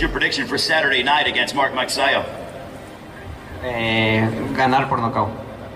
What's your prediction for Saturday night against Mark Magsayo? Eh, ganar por nocaut.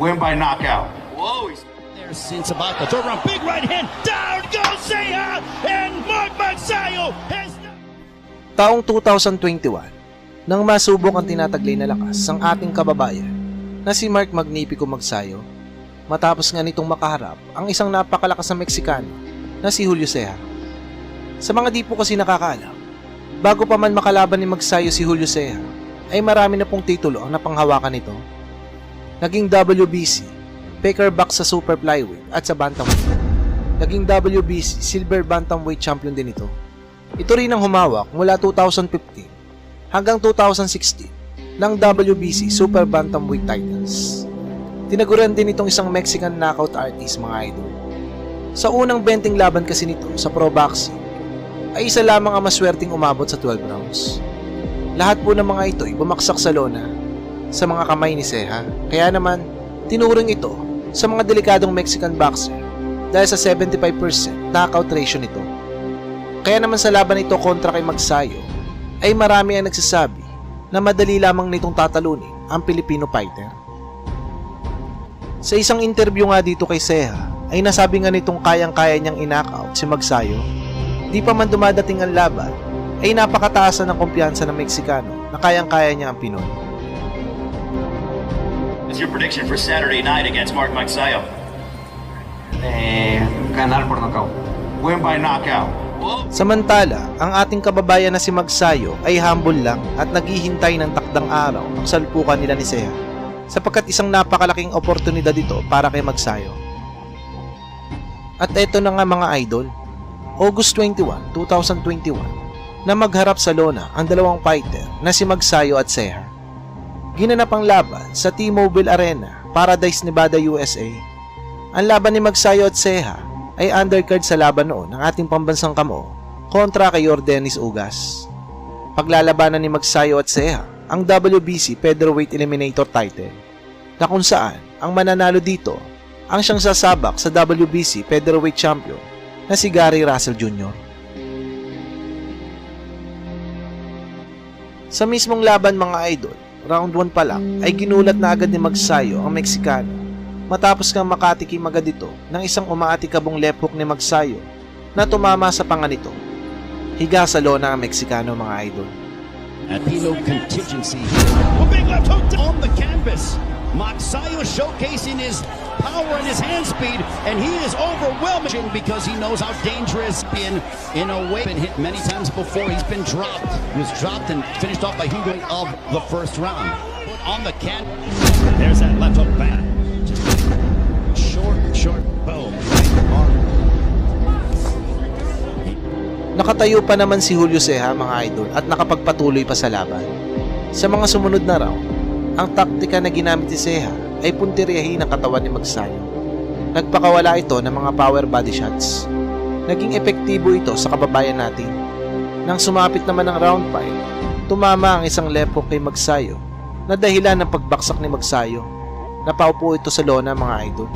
Win by knockout. Whoa, he's There since about the third round. Big right hand. Down goes Seha. And Mark Magsayo has. Taong 2021, nang masubok ang tinataglay na lakas ng ating kababayan na si Mark Magnifico Magsayo, matapos nga nitong makaharap ang isang napakalakas na Meksikano na si Julio Ceja. Sa mga di po kasi nakakaalam, bago pa man makalaban ni Magsayo si Julio Ceja, ay marami na pong titulo ang napanghawakan nito. Naging WBC, Back sa Super Flyweight at sa Bantamweight. Naging WBC Silver Bantamweight Champion din ito. Ito rin ang humawak mula 2015 hanggang 2016 ng WBC Super Bantamweight titles. Tinaguran din itong isang Mexican knockout artist mga idol. Sa unang benting laban kasi nito sa pro boxing, ay isa lamang ang maswerteng umabot sa 12 rounds. Lahat po ng mga ito ay bumaksak sa lona sa mga kamay ni Ceja. Kaya naman, tinuring ito sa mga delikadong Mexican boxer dahil sa 75% knockout ratio nito. Kaya naman sa laban ito kontra kay Magsayo, ay marami ang nagsasabi na madali lamang nitong tatalunin ang Filipino fighter. Sa isang interview nga dito kay Ceja, ay nasabi nga nitong kayang-kaya niyang in-knockout si Magsayo. Di pa man dumadating ang laban, ay napakataasan ng kumpiyansa ng Meksikano na kayang-kaya niya ang Pinoy. What's your prediction for Saturday night against Mark Magsayo? Eh, ganar por nocaut. Win by knockout. Samantala, ang ating kababayan na si Magsayo ay humble lang at naghihintay ng takdang araw ang salpukan nila ni Ceja sapagkat isang napakalaking oportunidad ito para kay Magsayo. At eto na nga mga idol, August 21, 2021, na magharap sa lona ang dalawang fighter na si Magsayo at Ceja. Ginanap ang laban sa T-Mobile Arena, Paradise, Nevada, USA. Ang laban ni Magsayo at Ceja ay undercard sa laban noon ng ating pambansang kamo kontra kay Yordenis Ugas. Paglalabanan ni Magsayo at Ceja ang WBC Featherweight Eliminator title na kung saan ang mananalo dito ang siyang sasabak sa WBC Featherweight Champion na si Gary Russell Jr. Sa mismong laban mga idol, round 1 pa lang ay ginulat na agad ni Magsayo ang Meksikano matapos kang makatikim agad ito ng isang umaatikabong left hook ni Magsayo na tumama sa panga nito. Higa sa lona ang Meksikano mga idol. At Pino contingency. A big left hook on the canvas. Showcasing his power and his hand speed, and he is overwhelming because he knows how dangerous in in a way been hit many times before. He's been dropped. He was dropped and finished off by Hugo of the first round. Put on the can. There's that left hook back. Short, short, boom. Nakatayo pa naman si Julio Ceja mga idol at nakapagpatuloy pa sa laban. Sa mga sumunod na round, ang taktika na ginamit ni Ceja ay puntiryahin ang katawan ni Magsayo. Nagpakawala ito ng mga power body shots. Naging epektibo ito sa kababayan natin. Nang sumapit naman ang round 5, tumama ang isang left hook kay Magsayo na dahilan ng pagbaksak ni Magsayo. Napaupo ito sa lona mga idol.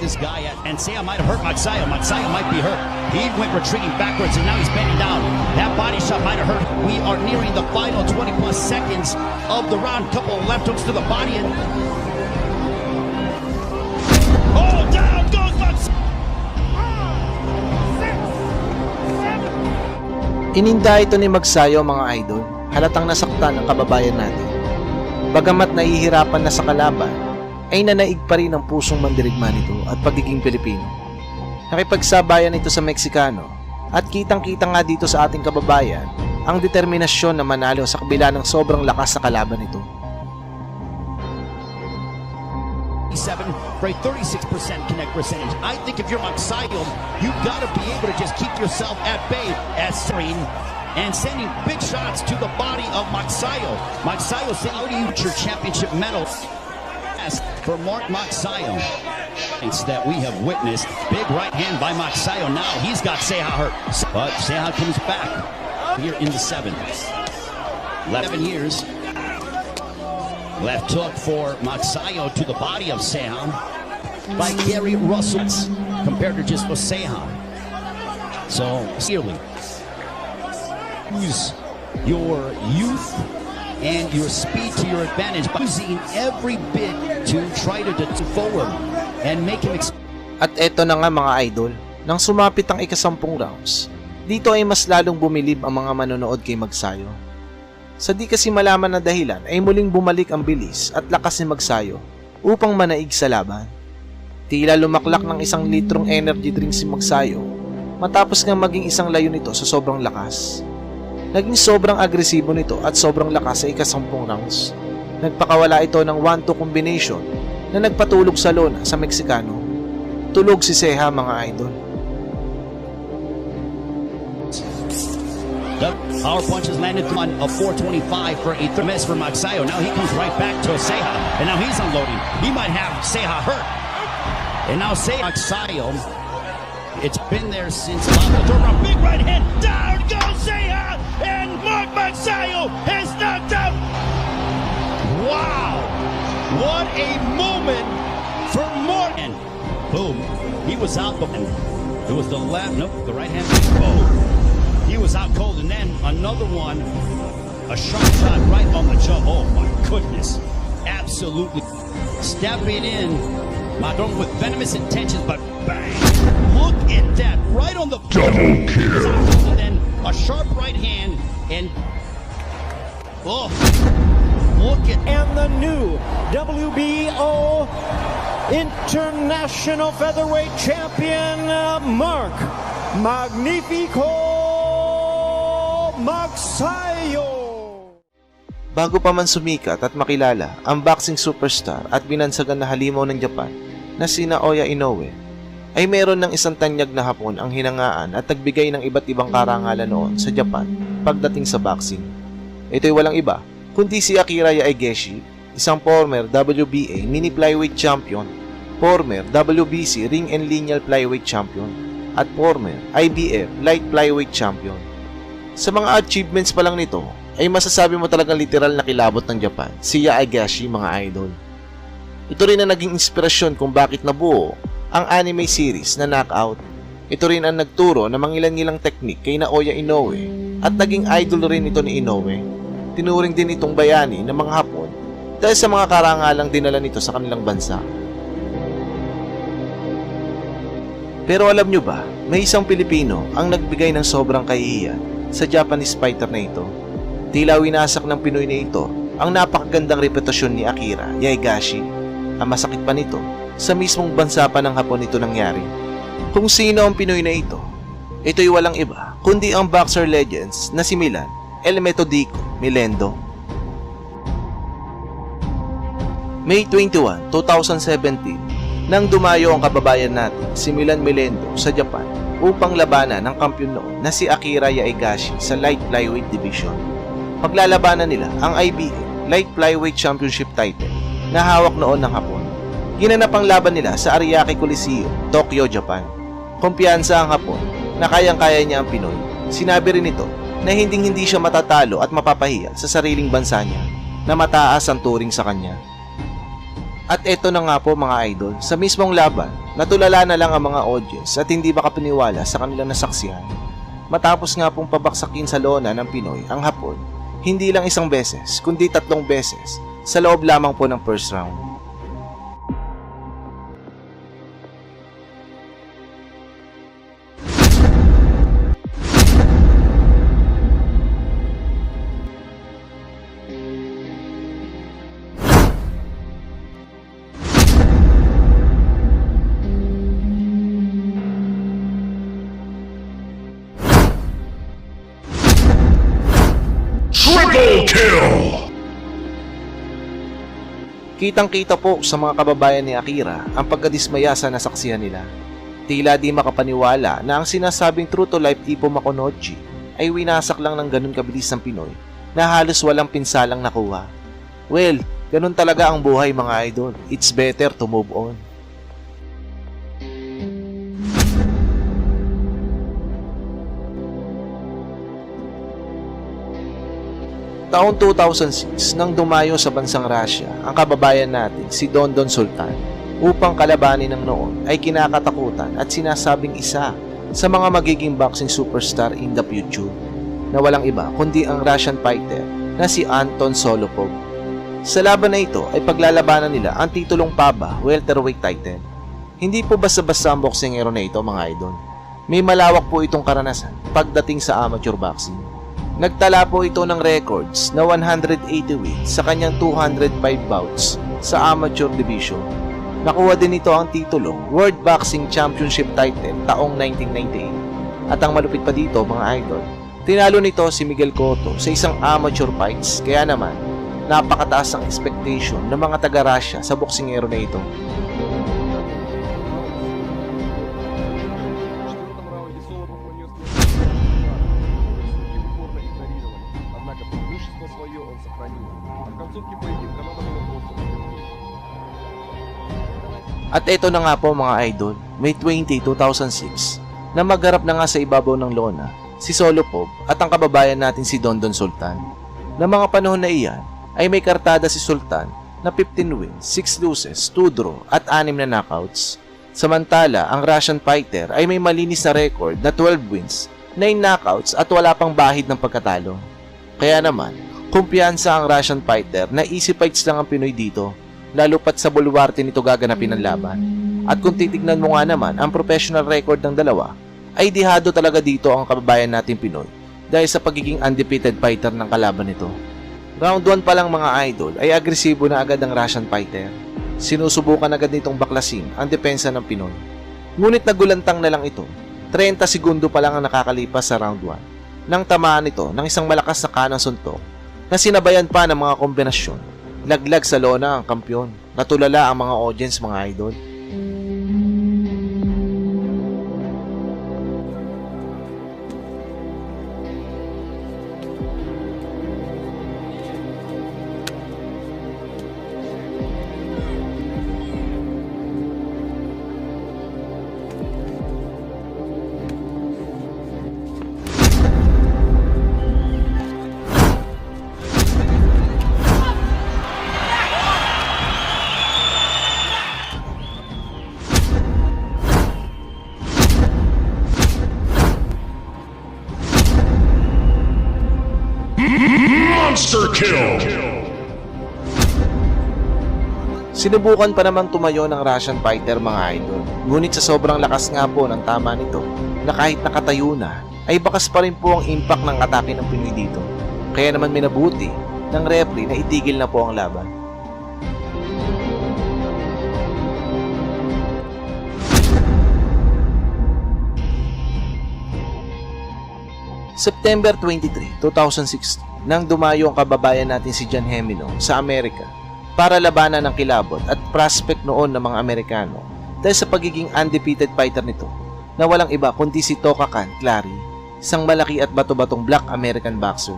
This guy at. And Saya might have hurt Matsayo. Matsayo might be hurt. He went retreating backwards and now he's bending down. That body shot might have hurt. We are nearing the final 20 plus seconds of the round. Couple left hooks to the body and. Oh, down goes Matsayo. Ininda ito ni Magsayo mga idol, halatang nasaktan ang kababayan natin. Bagamat nahihirapan na sa kalaban, ay nanaig pa rin ang pusong mandirigma nito at pagiging Pilipino. Nakipagsabayan ito sa Meksikano at kitang-kita nga dito sa ating kababayan ang determinasyon na manalo sa kabila ng sobrang lakas sa kalaban nito. 7 for a 36% connect percentage. I think if you're Matsayo, you got to be able to just keep yourself at bay as Serene and sending big shots to the body of Matsayo. Matsayo saying, how do you your championship medal? For Mark Matsayo. It's that we have witnessed. Big right hand by Matsayo. Now he's got Seha hurt. But Seha comes back here in the seventh. 11 years. Left hook for Matsayo to the body of Sehan by Gary Russell compared to just for Sehan. So, clearly, who's your youth and your speed to your advantage by using every bit to try to deter forward and make him At eto na nga mga idol, nang sumapit ang ikasampung rounds, dito ay mas lalong bumilib ang mga manonood kay Magsayo. Sa di kasi malaman na dahilan ay muling bumalik ang bilis at lakas ni Magsayo upang manaig sa laban. Tila lumaklak ng isang litrong energy drink si Magsayo matapos nga maging isang layo nito sa sobrang lakas. Naging sobrang agresibo nito at sobrang lakas sa ikasampung rounds. Nagpakawala ito ng 1-2 combination na nagpatulog sa lona sa Meksikano. Tulog si Seha mga idol. The power punches landed on a 425 for a th- miss for Magsayo. Now he comes right back to Seha, and now he's unloading. He might have Seha hurt. And now Seha Magsayo, it's been there since the. Big right hand, down goes Seha, and Mark Magsayo has knocked out. Wow! What a moment for Morgan. Boom. He was out, it was the left, nope, the right hand. Boom. He was out cold, and then another one, a sharp shot right on the jaw. Oh my goodness, absolutely stepping in, Madron with venomous intentions, but! Look at that, right on the double kill, and then a sharp right hand, and oh, look at and the new WBO International Featherweight Champion uh, Mark Magnifico Magsayo. Bago pa man sumikat at makilala ang boxing superstar at binansagan na halimaw ng Japan na sina Oya Inoue, ay meron ng isang tanyag na hapon ang hinangaan at nagbigay ng iba't ibang karangalan noon sa Japan pagdating sa boxing. Ito'y walang iba, kundi si Akira Yaegeshi, isang former WBA mini flyweight champion, former WBC ring and lineal flyweight champion, at former IBF light flyweight champion. Sa mga achievements pa lang nito, ay masasabi mo talagang literal na kilabot ng Japan, si Yaegashi mga idol. Ito rin ang naging inspirasyon kung bakit nabuo ang anime series na Knockout. Ito rin ang nagturo ng mangilan-ngilang teknik kay Naoya Inoue at naging idol rin ito ni Inoue. Tinuring din itong bayani ng mga Hapon dahil sa mga karangalang dinala nito sa kanilang bansa. Pero alam nyo ba, may isang Pilipino ang nagbigay ng sobrang kahihiyan sa Japanese fighter na ito. Tila winasak ng Pinoy na ito ang napakagandang reputasyon ni Akira Yaegashi. Ang masakit pa nito, sa mismong bansa pa ng Hapon ito nangyari. Kung sino ang Pinoy na ito, ito'y walang iba kundi ang boxer legends na si Milan El Metodico Milendo. May 21, 2017, nang dumayo ang kababayan natin si Milan Milendo sa Japan upang labanan ng kampiyon noon na si Akira Yaegashi sa light flyweight division. Paglalabanan nila ang IBF Light Flyweight Championship title na hawak noon ng Hapon. Ginanap ang laban nila sa Ariake Coliseum, Tokyo, Japan. Kumpiyansa ang Hapon na kayang-kaya niya ang Pinoy. Sinabi rin ito na hinding-hindi siya matatalo at mapapahiya sa sariling bansa niya na mataas ang turing sa kanya. At eto na nga po mga idol, sa mismong laban, natulala na lang ang mga audience at hindi makapaniwala sa kanilang nasaksihan. Matapos nga pong pabaksakin sa lona ng Pinoy ang Hapon, hindi lang isang beses, kundi tatlong beses sa loob lamang po ng first round. Kitang-kita po sa mga kababayan ni Akira ang pagkadismaya sa nasaksihan nila. Tila di makapaniwala na ang sinasabing true to life tipo Makonochi ay winasak lang ng ganun kabilis ng Pinoy na halos walang pinsalang nakuha. Well, ganun talaga ang buhay mga idol. It's better to move on. Taong 2006 nang dumayo sa bansang Russia ang kababayan natin si Dondon Sultan upang kalabanin ng noon ay kinakatakutan at sinasabing isa sa mga magiging boxing superstar in the future. na walang iba kundi ang Russian fighter na si Anton Solopov. Sa laban na ito ay paglalabanan nila ang titulong PABA welterweight title. Hindi po basta-basta ang boksingero na ito mga idol. May malawak po itong karanasan pagdating sa amateur boxing. Nagtala po ito ng records na 180 wins sa kanyang 205 bouts sa amateur division. Nakuha din ito ang titulong World Boxing Championship title taong 1998. At ang malupit pa dito mga idol, tinalo nito si Miguel Cotto sa isang amateur fights kaya naman napakataas ang expectation ng mga taga-Russia sa boksingero na ito. At ito na nga po mga idol, May 20, 2006, na magharap na nga sa ibabaw ng lona si Solopov at ang kababayan natin si Dondon Sultan. Na mga panahon na iyan ay may kartada si Sultan na 15 wins, 6 losses, 2 draw at 6 na knockouts. Samantala, ang Russian fighter ay may malinis na record na 12 wins, 9 knockouts at wala pang bahid ng pagkatalo. Kaya naman, kumpiyansa ang Russian fighter na easy fights lang ang Pinoy dito lalo pat sa bulwarte nito gaganapin ang laban. At kung titignan mo nga naman ang professional record ng dalawa, ay dihado talaga dito ang kababayan natin Pinoy dahil sa pagiging undefeated fighter ng kalaban nito. Round 1 pa lang mga idol ay agresibo na agad ang Russian fighter. Sinusubukan agad nitong baklasin ang depensa ng Pinoy. Ngunit nagulantang na lang ito. 30 segundo pa lang ang nakakalipas sa round 1 nang tamaan ito ng isang malakas na kanang suntok na sinabayan pa ng mga kombinasyon laglag sa lona ang kampyon. Natulala ang mga audience mga idol. Monster kill! Sinubukan pa namang tumayo ng Russian fighter mga idol. Ngunit sa sobrang lakas nga po ng tama nito, na kahit nakatayo na, ay bakas pa rin po ang impact ng atake ng Pinoy dito. Kaya naman minabuti ng referee na itigil na po ang laban. September 23, 2016, nang dumayo ang kababayan natin si John Hemino sa Amerika para labanan ng kilabot at prospect noon ng mga Amerikano dahil sa pagiging undefeated fighter nito na walang iba kundi si Toka Khan Clary, isang malaki at bato-batong black American boxer.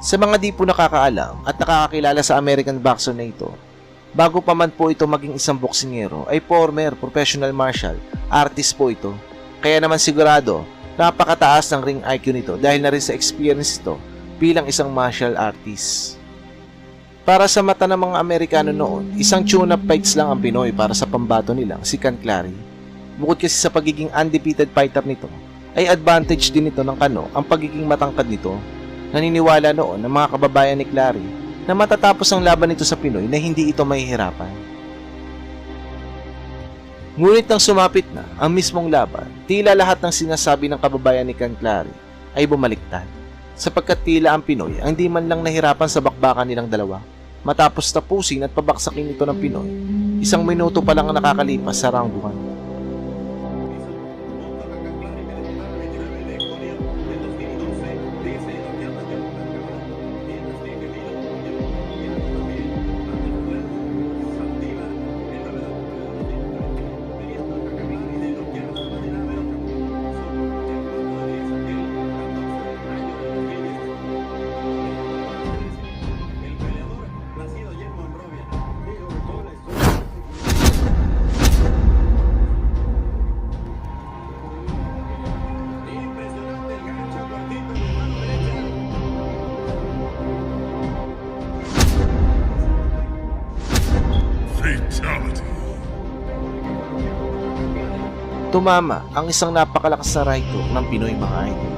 Sa mga di po nakakaalam at nakakakilala sa American boxer na ito, bago pa man po ito maging isang boksingero ay former professional martial artist po ito. Kaya naman sigurado, napakataas ng ring IQ nito dahil na rin sa experience ito bilang isang martial artist. Para sa mata ng mga Amerikano noon, isang tune-up fights lang ang Pinoy para sa pambato nilang si Can Clary. Bukod kasi sa pagiging undefeated fighter nito, ay advantage din ito ng Kano ang pagiging matangkad nito. Naniniwala noon ng mga kababayan ni Clary na matatapos ang laban nito sa Pinoy na hindi ito mahihirapan. Ngunit nang sumapit na ang mismong laban, tila lahat ng sinasabi ng kababayan ni Can Clary ay bumaliktad sapagkat tila ang Pinoy ang di man lang nahirapan sa bakbakan nilang dalawa. Matapos tapusin at pabaksakin ito ng Pinoy, isang minuto pa lang ang nakakalipas sa round Tumama ang isang napakalakas na right hook ng Pinoy mga idol.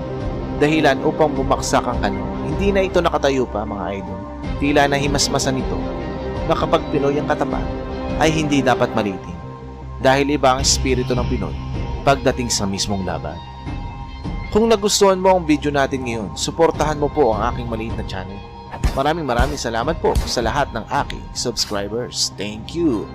dahilan upang bumaksak ang kano. Hindi na ito nakatayo pa mga idol. Tila na himasmasan nito na kapag Pinoy ang katapat ay hindi dapat maliting dahil iba ang espiritu ng Pinoy pagdating sa mismong laban. Kung nagustuhan mo ang video natin ngayon, suportahan mo po ang aking maliit na channel. Maraming maraming salamat po sa lahat ng aking subscribers. Thank you!